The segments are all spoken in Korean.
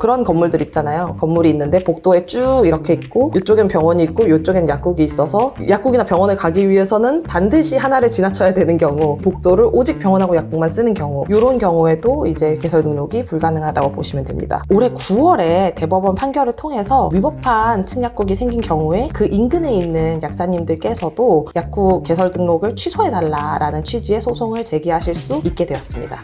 그런 건물들 있잖아요. 건물이 있는데 복도에 쭉 이렇게 있고 이쪽엔 병원이 있고 이쪽엔 약국이 있어서 약국이나 병원에 가기 위해서는 반드시 하나를 지나쳐야 되는 경우 복도를 오직 병원하고 약국만 쓰는 경우 이런 경우에도 이제 개설 등록이 불가능하다고 보시면 됩니다. 올해 9월에 대법원 판결을 통해서 위법한 층약국이 생긴 경우에 그 인근에 있는 약사님들께서도 약국 개설 등록을 취소해달라라는 취지의 소송을 제기하실 수 있게 되었습니다.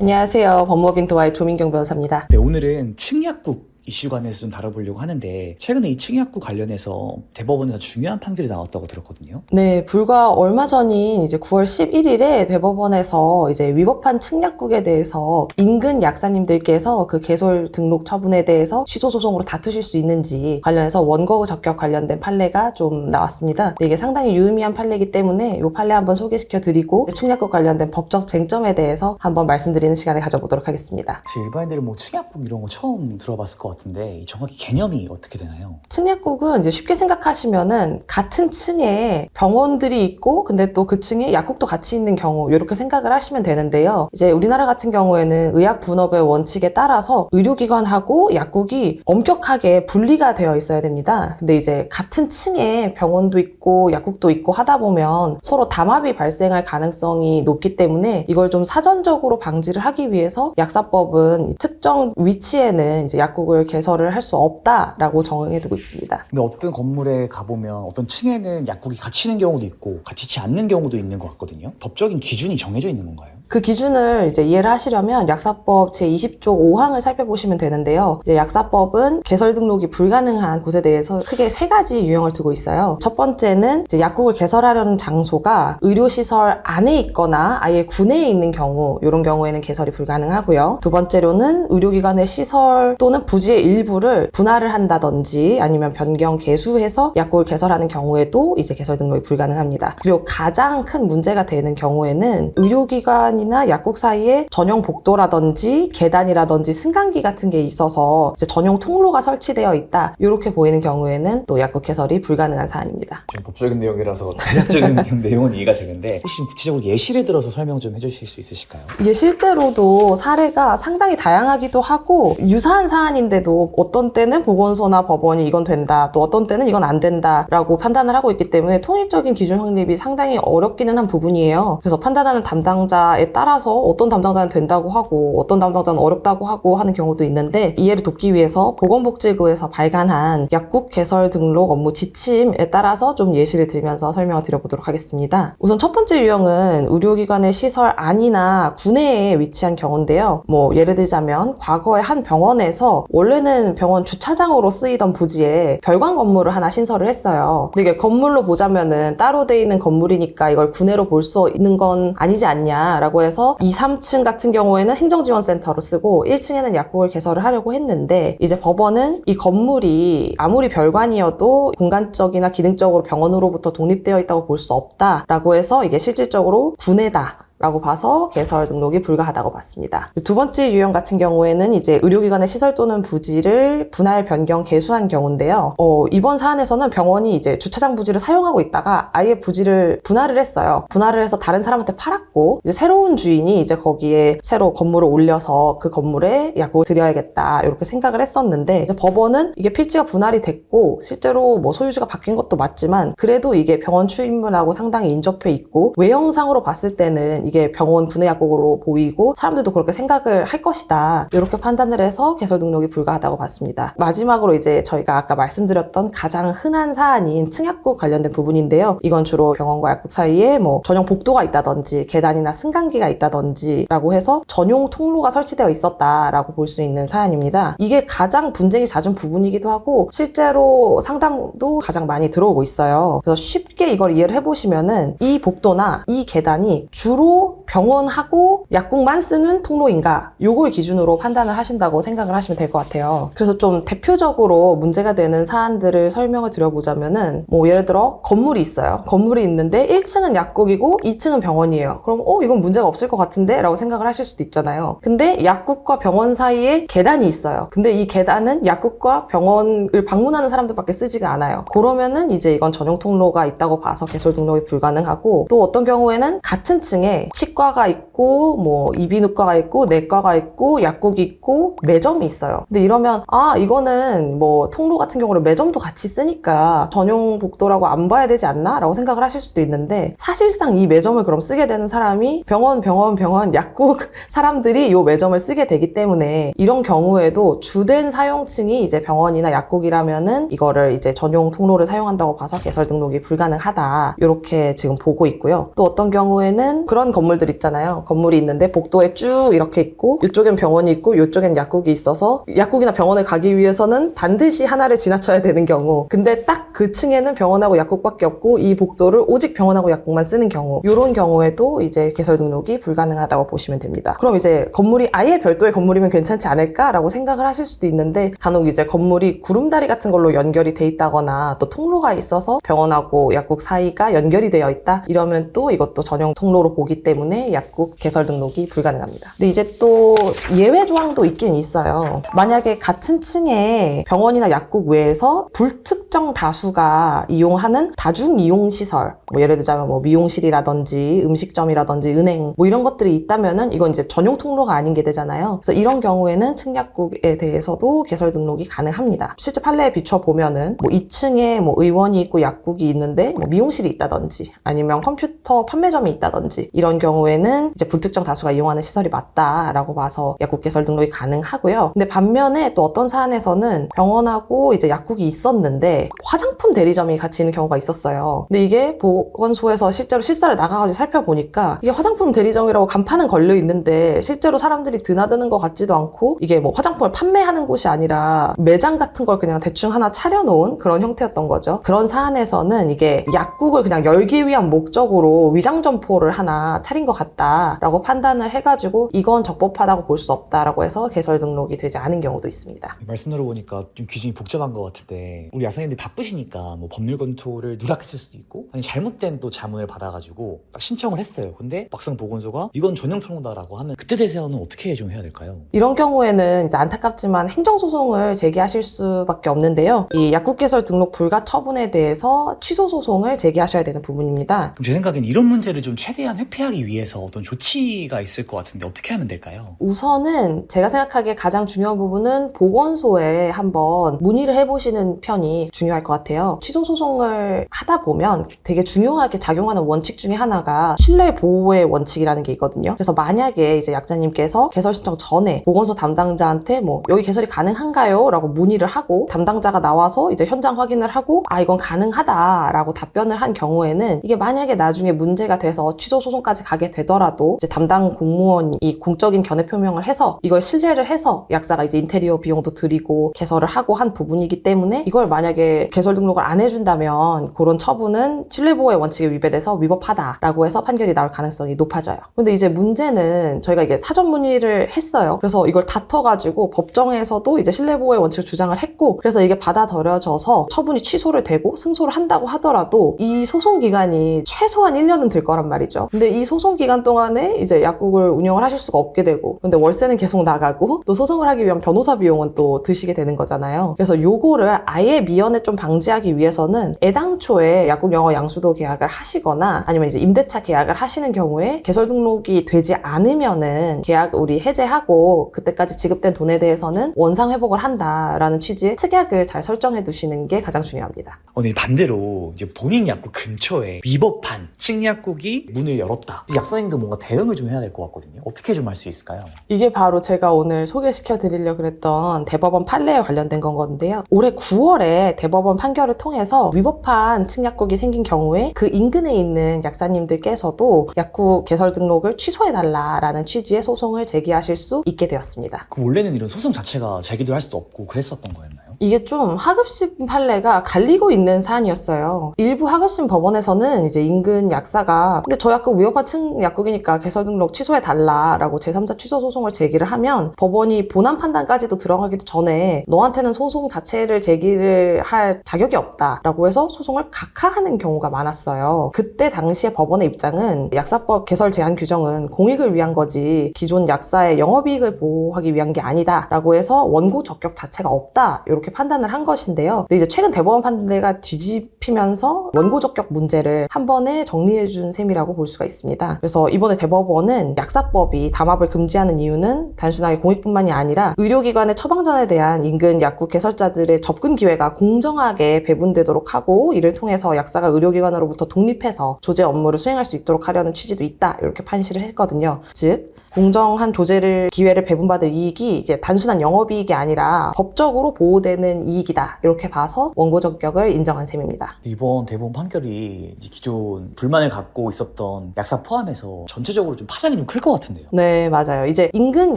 안녕하세요. 법무법인 도와의 조민경 변호사입니다. 네, 오늘은 층약국 이슈 관해서 좀 다뤄보려고 하는데 최근에 이 층약국 관련해서 대법원에서 중요한 판결이 나왔다고 들었거든요. 네, 불과 얼마 전인 이제 9월 11일에 대법원에서 이제 위법한 측약국에 대해서 인근 약사님들께서 그 개설 등록 처분에 대해서 취소 소송으로 다투실 수 있는지 관련해서 원고 적격 관련된 판례가 좀 나왔습니다. 네, 이게 상당히 유의미한 판례이기 때문에 이 판례 한번 소개시켜 드리고 측약국 관련된 법적 쟁점에 대해서 한번 말씀드리는 시간을 가져보도록 하겠습니다. 일반인들은 뭐 층약국 이런 거 처음 들어봤을 것 같 은데 이 정확히 개념이 어떻게 되나요? 층약국은 이제 쉽게 생각하시면은 같은 층에 병원들이 있고 근데 또 그 층에 약국도 같이 있는 경우 이렇게 생각을 하시면 되는데요. 이제 우리나라 같은 경우에는 의약 분업의 원칙에 따라서 의료기관하고 약국이 엄격하게 분리가 되어 있어야 됩니다. 근데 이제 같은 층에 병원도 있고 약국도 있고 하다 보면 서로 담합이 발생할 가능성이 높기 때문에 이걸 좀 사전적으로 방지를 하기 위해서 약사법은 이 특정 위치에는 이제 약국을 개설을 할 수 없다라고 정해두고 있습니다. 근데 어떤 건물에 가보면 어떤 층에는 약국이 같이 있는 경우도 있고 같이 있지 않는 경우도 있는 것 같거든요. 법적인 기준이 정해져 있는 건가요? 그 기준을 이제 이해를 하시려면 약사법 제20조 5항을 살펴보시면 되는데요. 이제 약사법은 개설 등록이 불가능한 곳에 대해서 크게 세 가지 유형을 두고 있어요. 첫 번째는 이제 약국을 개설하려는 장소가 의료시설 안에 있거나 아예 구내에 있는 경우, 이런 경우에는 개설이 불가능하고요. 두 번째로는 의료기관의 시설 또는 부지의 일부를 분할을 한다든지 아니면 변경 개수해서 약국을 개설하는 경우에도 이제 개설 등록이 불가능합니다. 그리고 가장 큰 문제가 되는 경우에는 의료기관 이나 약국 사이에 전용 복도라든지 계단이라든지 승강기 같은 게 있어서 이제 전용 통로가 설치되어 있다. 이렇게 보이는 경우에는 또 약국 개설이 불가능한 사안입니다. 좀 법적인 내용이라서 대략적인 내용은 이해가 되는데 혹시 좀 구체적으로 예시를 들어서 설명 좀 해주실 수 있으실까요? 이게 실제로도 사례가 상당히 다양하기도 하고 유사한 사안인데도 어떤 때는 보건소나 법원이 이건 된다, 또 어떤 때는 이건 안 된다라고 판단을 하고 있기 때문에 통일적인 기준 확립이 상당히 어렵기는 한 부분이에요. 그래서 판단하는 담당자 에 따라서 어떤 담당자는 된다고 하고 어떤 담당자는 어렵다고 하고 하는 경우도 있는데 이해를 돕기 위해서 보건복지부에서 발간한 약국 개설 등록 업무 지침에 따라서 좀 예시를 들면서 설명을 드려보도록 하겠습니다. 우선 첫 번째 유형은 의료기관의 시설 안이나 구내에 위치한 경우인데요. 뭐 예를 들자면 과거에 한 병원에서 원래는 병원 주차장으로 쓰이던 부지에 별관 건물을 하나 신설을 했어요. 근데 이게 건물로 보자면은 따로 돼 있는 건물이니까 이걸 구내로 볼 수 있는 건 아니지 않냐라고 해서 2, 3층 같은 경우에는 행정지원센터로 쓰고 1층에는 약국을 개설을 하려고 했는데 이제 법원은 이 건물이 아무리 별관이어도 공간적이나 기능적으로 병원으로부터 독립되어 있다고 볼 수 없다라고 해서 이게 실질적으로 구내다. 라고 봐서 개설 등록이 불가하다고 봤습니다. 두 번째 유형 같은 경우에는 이제 의료기관의 시설 또는 부지를 분할 변경 개수한 경우인데요. 어, 이번 사안에서는 병원이 이제 주차장 부지를 사용하고 있다가 아예 부지를 분할을 했어요. 분할을 해서 다른 사람한테 팔았고 이제 새로운 주인이 이제 거기에 새로 건물을 올려서 그 건물에 약국을 드려야겠다 이렇게 생각을 했었는데 법원은 이게 필지가 분할이 됐고 실제로 뭐 소유주가 바뀐 것도 맞지만 그래도 이게 병원 출입문하고 상당히 인접해 있고 외형상으로 봤을 때는 이게 병원 구내 약국으로 보이고 사람들도 그렇게 생각을 할 것이다. 이렇게 판단을 해서 개설 등록이 불가하다고 봤습니다. 마지막으로 이제 저희가 아까 말씀드렸던 가장 흔한 사안인 층약국 관련된 부분인데요. 이건 주로 병원과 약국 사이에 뭐 전용 복도가 있다든지 계단이나 승강기가 있다든지라고 해서 전용 통로가 설치되어 있었다라고 볼 수 있는 사안입니다. 이게 가장 분쟁이 잦은 부분이기도 하고 실제로 상담도 가장 많이 들어오고 있어요. 그래서 쉽게 이걸 이해를 해보시면은 이 복도나 이 계단이 주로 병원하고 약국만 쓰는 통로인가 요걸 기준으로 판단을 하신다고 생각을 하시면 될 것 같아요. 그래서 좀 대표적으로 문제가 되는 사안들을 설명을 드려보자면은 뭐 예를 들어 건물이 있어요. 건물이 있는데 1층은 약국이고 2층은 병원이에요. 그럼 어 이건 문제가 없을 것 같은데 라고 생각을 하실 수도 있잖아요. 근데 약국과 병원 사이에 계단이 있어요. 근데 이 계단은 약국과 병원을 방문하는 사람들밖에 쓰지가 않아요. 그러면은 이제 이건 전용 통로가 있다고 봐서 개설 등록이 불가능하고 또 어떤 경우에는 같은 층에 치과가 있고 뭐 이비인후과가 있고 내과가 있고 약국이 있고 매점이 있어요. 근데 이러면 아 이거는 뭐 통로 같은 경우는 매점도 같이 쓰니까 전용 복도라고 안 봐야 되지 않나 라고 생각을 하실 수도 있는데 사실상 이 매점을 그럼 쓰게 되는 사람이 병원 병원 병원 약국 사람들이 이 매점을 쓰게 되기 때문에 이런 경우에도 주된 사용층이 이제 병원이나 약국이라면은 이거를 이제 전용 통로를 사용한다고 봐서 개설 등록이 불가능하다 이렇게 지금 보고 있고요. 또 어떤 경우에는 그런 건물들 있잖아요. 건물이 있는데 복도에 쭉 이렇게 있고 이쪽엔 병원이 있고 이쪽엔 약국이 있어서 약국이나 병원을 가기 위해서는 반드시 하나를 지나쳐야 되는 경우. 근데 딱 그 층에는 병원하고 약국밖에 없고 이 복도를 오직 병원하고 약국만 쓰는 경우. 이런 경우에도 이제 개설 등록이 불가능하다고 보시면 됩니다. 그럼 이제 건물이 아예 별도의 건물이면 괜찮지 않을까라고 생각을 하실 수도 있는데 간혹 이제 건물이 구름다리 같은 걸로 연결이 돼 있다거나 또 통로가 있어서 병원하고 약국 사이가 연결이 되어 있다 이러면 또 이것도 전용 통로로 보기 때문에 약국 개설 등록이 불가능합니다. 근데 이제 또 예외 조항도 있긴 있어요. 만약에 같은 층에 병원이나 약국 외에서 불특정 다수가 이용하는 다중 이용 시설, 뭐 예를 들자면 뭐 미용실이라든지 음식점이라든지 은행 뭐 이런 것들이 있다면은 이건 이제 전용 통로가 아닌 게 되잖아요. 그래서 이런 경우에는 층약국에 대해서도 개설 등록이 가능합니다. 실제 판례에 비춰 보면은 뭐 2층에 뭐 의원이 있고 약국이 있는데 뭐 미용실이 있다든지 아니면 컴퓨터 판매점이 있다든지 이런 경우에는 이제 불특정 다수가 이용하는 시설이 맞다라고 봐서 약국 개설 등록이 가능하고요. 근데 반면에 또 어떤 사안에서는 병원하고 이제 약국이 있었는데 화장품 대리점이 같이 있는 경우가 있었어요. 근데 이게 보건소에서 실제로 실사를 나가가지고 살펴보니까 이게 화장품 대리점이라고 간판은 걸려 있는데 실제로 사람들이 드나드는 것 같지도 않고 이게 뭐 화장품을 판매하는 곳이 아니라 매장 같은 걸 그냥 대충 하나 차려놓은 그런 형태였던 거죠. 그런 사안에서는 이게 약국을 그냥 열기 위한 목적으로 위장 점포를 하나 차린 것 같다라고 판단을 해가지고 이건 적법하다고 볼 수 없다라고 해서 개설 등록이 되지 않은 경우도 있습니다. 말씀 들어보니까 좀 규정이 복잡한 것 같은데 우리 약사님들이 바쁘시니까 뭐 법률 검토를 누락했을 수도 있고 아니 잘못된 또 자문을 받아가지고 딱 신청을 했어요. 근데 막상 보건소가 이건 전용 통로다라고 하면 그때 대해서는 어떻게 좀 해야 될까요? 이런 경우에는 이제 안타깝지만 행정소송을 제기하실 수밖에 없는데요. 이 약국 개설 등록 불가 처분에 대해서 취소 소송을 제기하셔야 되는 부분입니다. 그럼 제 생각엔 이런 문제를 좀 최대한 회피하기 위해서 어떤 조치가 있을 것 같은데 어떻게 하면 될까요? 우선은 제가 생각하기에 가장 중요한 부분은 보건소에 한번 문의를 해보시는 편이 중요할 것 같아요. 취소 소송을 하다 보면 되게 중요하게 작용하는 원칙 중에 하나가 신뢰 보호의 원칙이라는 게 있거든요. 그래서 만약에 이제 약자님께서 개설 신청 전에 보건소 담당자한테 뭐 여기 개설이 가능한가요? 라고 문의를 하고 담당자가 나와서 이제 현장 확인을 하고 아 이건 가능하다라고 답변을 한 경우에는 이게 만약에 나중에 문제가 돼서 취소 소송까지 가게 되더라도 이제 담당 공무원이 공적인 견해 표명을 해서 이걸 신뢰를 해서 약사가 이제 인테리어 비용도 드리고 개설을 하고 한 부분이기 때문에 이걸 만약에 개설 등록을 안 해준다면 그런 처분은 신뢰보호의 원칙에 위배돼서 위법하다라고 해서 판결이 나올 가능성이 높아져요. 근데 이제 문제는 저희가 이게 사전 문의를 했어요. 그래서 이걸 다퉈가지고 법정에서도 이제 신뢰보호의 원칙을 주장을 했고 그래서 이게 받아들여져서 처분이 취소를 되고 승소를 한다고 하더라도 이 소송 기간이 최소한 1년은 될 거란 말이죠. 근데 이 소송 기간 동안에 이제 약국을 운영을 하실 수가 없게 되고 근데 월세는 계속 나가고 또 소송을 하기 위한 변호사 비용은 또 드시게 되는 거잖아요. 그래서 요거를 아예 미연에 좀 방지하기 위해서는 애당초에 약국 영어 양수도 계약을 하시거나 아니면 이제 임대차 계약을 하시는 경우에 개설 등록이 되지 않으면은 계약 우리 해제하고 그때까지 지급된 돈에 대해서는 원상 회복을 한다라는 취지의 특약을 잘 설정해 두시는 게 가장 중요합니다. 오늘 반대로 이제 본인 약국 근처에 위법한 층약국이 문을 열었다. 이 약사님도 뭔가 대응을 좀 해야 될 것 같거든요. 어떻게 좀 할 수 있을까요? 이게 바로 제가 오늘 소개시켜 드리려고 그랬던 대법원 판례에 관련된 건 건데요. 올해 9월에 대법원 판결을 통해서 위법한 층약국이 생긴 경우에 그 인근에 있는 약사님들께서도 약국 개설 등록을 취소해 달라라는 취지의 소송을 제기하실 수 있게 되었습니다. 그럼 원래는 이런 소송 자체가 제기도 할 수도 없고 그랬었던 거였나요? 이게 좀 하급심 판례가 갈리고 있는 사안이었어요. 일부 하급심 법원에서는 이제 인근 약사가 근데 저 약국 위협한 층 약국이니까 개설 등록 취소해 달라라고 제3자 취소 소송을 제기를 하면 법원이 본안 판단까지도 들어가기도 전에 너한테는 소송 자체를 제기를 할 자격이 없다라고 해서 소송을 각하하는 경우가 많았어요. 그때 당시에 법원의 입장은 약사법 개설 제한 규정은 공익을 위한 거지 기존 약사의 영업이익을 보호하기 위한 게 아니다라고 해서 원고 적격 자체가 없다 이렇게 이렇게 판단을 한 것인데요. 근데 이제 최근 대법원 판례가 뒤집히면서 원고 적격 문제를 한 번에 정리해 준 셈이라고 볼 수가 있습니다. 그래서 이번에 대법원은 약사법이 담합을 금지하는 이유는 단순하게 공익뿐만이 아니라 의료기관의 처방전에 대한 인근 약국 개설자들의 접근 기회가 공정하게 배분되도록 하고 이를 통해서 약사가 의료기관으로부터 독립해서 조제 업무를 수행할 수 있도록 하려는 취지도 있다 이렇게 판시를 했거든요. 즉 공정한 조제를 기회를 배분받을 이익이 이게 단순한 영업이익이 아니라 법적으로 보호되는 이익이다 이렇게 봐서 원고 적격을 인정한 셈입니다. 이번 대법원 판결이 이제 기존 불만을 갖고 있었던 약사 포함해서 전체적으로 좀 파장이 좀 클 것 같은데요. 네, 맞아요. 이제 인근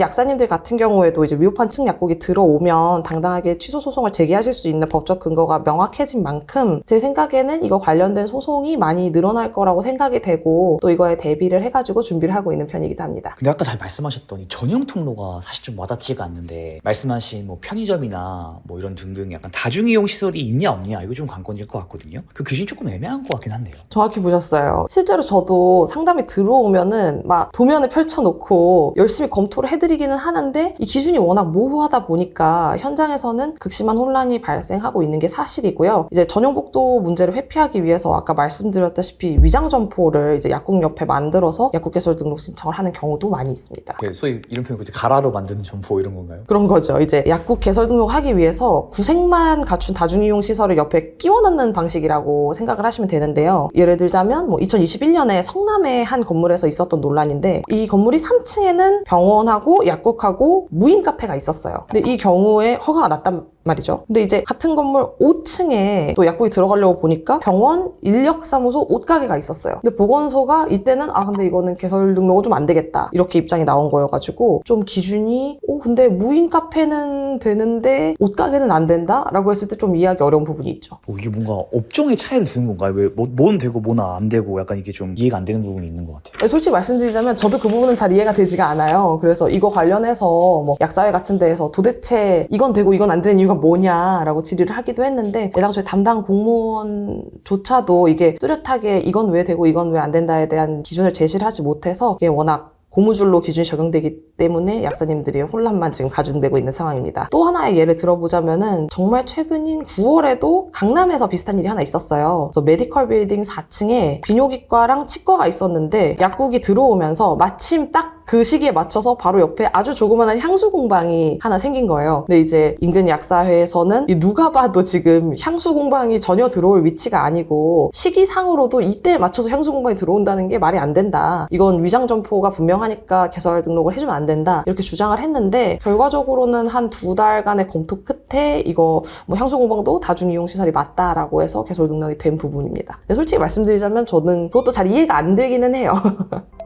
약사님들 같은 경우에도 이제 위법한 층 약국이 들어오면 당당하게 취소 소송을 제기하실 수 있는 법적 근거가 명확해진 만큼 제 생각에는 이거 관련된 소송이 많이 늘어날 거라고 생각이 되고 또 이거에 대비를 해가지고 준비를 하고 있는 편이기도 합니다. 근데 아까 잘 말씀하셨던 이 전용 통로가 사실 좀 와닿지가 않는데 말씀하신 뭐 편의점이나 뭐 이런 등등 약간 다중이용 시설이 있냐 없냐 이거 좀 관건일 것 같거든요. 그 기준이 조금 애매한 것 같긴 한데요. 정확히 보셨어요. 실제로 저도 상담이 들어오면은 막 도면을 펼쳐놓고 열심히 검토를 해드리기는 하는데 이 기준이 워낙 모호하다 보니까 현장에서는 극심한 혼란이 발생하고 있는 게 사실이고요. 이제 전용 복도 문제를 회피하기 위해서 아까 말씀드렸다시피 위장 점포를 이제 약국 옆에 만들어서 약국 개설 등록 신청을 하는 경우도 많이 있습니다. 그 소위 이런 표현 가라로 만드는 점포 이런 건가요? 그런 거죠. 이제 약국 개설 등록하기 위해서 구색만 갖춘 다중이용 시설을 옆에 끼워 넣는 방식이라고 생각을 하시면 되는데요. 예를 들자면 뭐 2021년에 성남의 한 건물에서 있었던 논란인데 이 건물이 3층에는 병원하고 약국하고 무인 카페가 있었어요. 근데 이 경우에 허가가 났단 말이죠. 근데 이제 같은 건물 5층에 또 약국이 들어가려고 보니까 병원, 인력사무소, 옷가게가 있었어요. 근데 보건소가 이때는 아 근데 이거는 개설 등록은 좀 안 되겠다 이렇게 입장이 나온 거여가지고 좀 기준이 어 근데 무인 카페는 되는데 옷가게는 안 된다라고 했을 때 좀 이해하기 어려운 부분이 있죠. 뭐 이게 뭔가 업종의 차이를 두는 건가요? 왜 뭐, 뭐는 되고 뭐는 안 되고 약간 이게 좀 이해가 안 되는 부분이 있는 것 같아요. 솔직히 말씀드리자면 저도 그 부분은 잘 이해가 되지가 않아요. 그래서 이거 관련해서 뭐 약사회 같은 데에서 도대체 이건 되고 이건 안 되는 이유가 뭐냐라고 질의를 하기도 했는데 애당초에 담당 공무원조차도 이게 뚜렷하게 이건 왜 되고 이건 왜 안 된다에 대한 기준을 제시를 하지 못해서 이게 워낙 고무줄로 기준이 적용되기 때문에 약사님들이 혼란만 지금 가중되고 있는 상황입니다. 또 하나의 예를 들어보자면은 정말 최근인 9월에도 강남에서 비슷한 일이 하나 있었어요. 그래서 메디컬 빌딩 4층에 비뇨기과랑 치과가 있었는데 약국이 들어오면서 마침 딱그 시기에 맞춰서 바로 옆에 아주 조그만한 향수 공방이 하나 생긴 거예요. 근데 이제 인근 약사회에서는 이 누가 봐도 지금 향수 공방이 전혀 들어올 위치가 아니고 시기상으로도 이때에 맞춰서 향수 공방이 들어온다는 게 말이 안 된다. 이건 위장 점포가 분명하니까 개설 등록을 해주면 안 된다. 이렇게 주장을 했는데 결과적으로는 한 두 달간의 검토 끝에 이거 뭐 향수 공방도 다중 이용 시설이 맞다라고 해서 개설 등록이 된 부분입니다. 근데 솔직히 말씀드리자면 저는 그것도 잘 이해가 안 되기는 해요.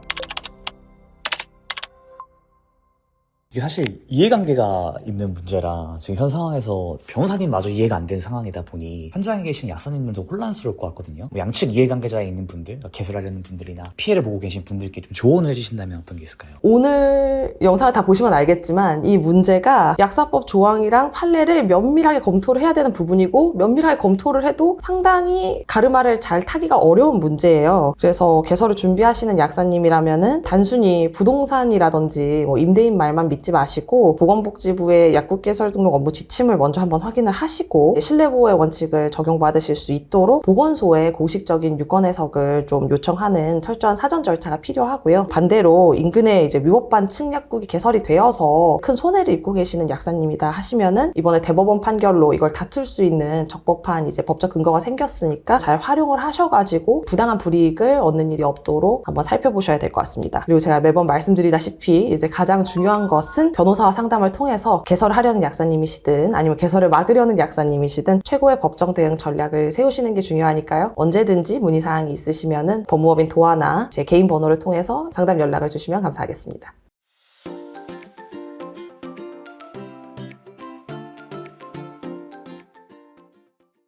이게 사실 이해관계가 있는 문제라 지금 현 상황에서 변호사님마저 이해가 안 되는 상황이다 보니 현장에 계신 약사님들도 혼란스러울 것 같거든요. 뭐 양측 이해관계자에 있는 분들, 그러니까 개설하려는 분들이나 피해를 보고 계신 분들께 좀 조언을 해주신다면 어떤 게 있을까요? 오늘 영상을 다 보시면 알겠지만 이 문제가 약사법 조항이랑 판례를 면밀하게 검토를 해야 되는 부분이고 면밀하게 검토를 해도 상당히 가르마를 잘 타기가 어려운 문제예요. 그래서 개설을 준비하시는 약사님이라면은 단순히 부동산이라든지 뭐 임대인 말만 믿지 마시고 보건복지부의 약국 개설 등록 업무 지침을 먼저 한번 확인을 하시고 신뢰보호의 원칙을 적용받으실 수 있도록 보건소에 공식적인 유권 해석을 좀 요청하는 철저한 사전 절차가 필요하고요. 반대로 인근에 이제 위법반 층약국이 개설이 되어서 큰 손해를 입고 계시는 약사님이다 하시면은 이번에 대법원 판결로 이걸 다툴 수 있는 적법한 이제 법적 근거가 생겼으니까 잘 활용을 하셔가지고 부당한 불이익을 얻는 일이 없도록 한번 살펴보셔야 될 것 같습니다. 그리고 제가 매번 말씀드리다시피 이제 가장 중요한 것은 변호사와 상담을 통해서 개설을 하려는 약사님이시든 아니면 개설을 막으려는 약사님이시든 최고의 법정 대응 전략을 세우시는 게 중요하니까요. 언제든지 문의사항이 있으시면은 법무법인 도하나 제 개인 번호를 통해서 상담 연락을 주시면 감사하겠습니다.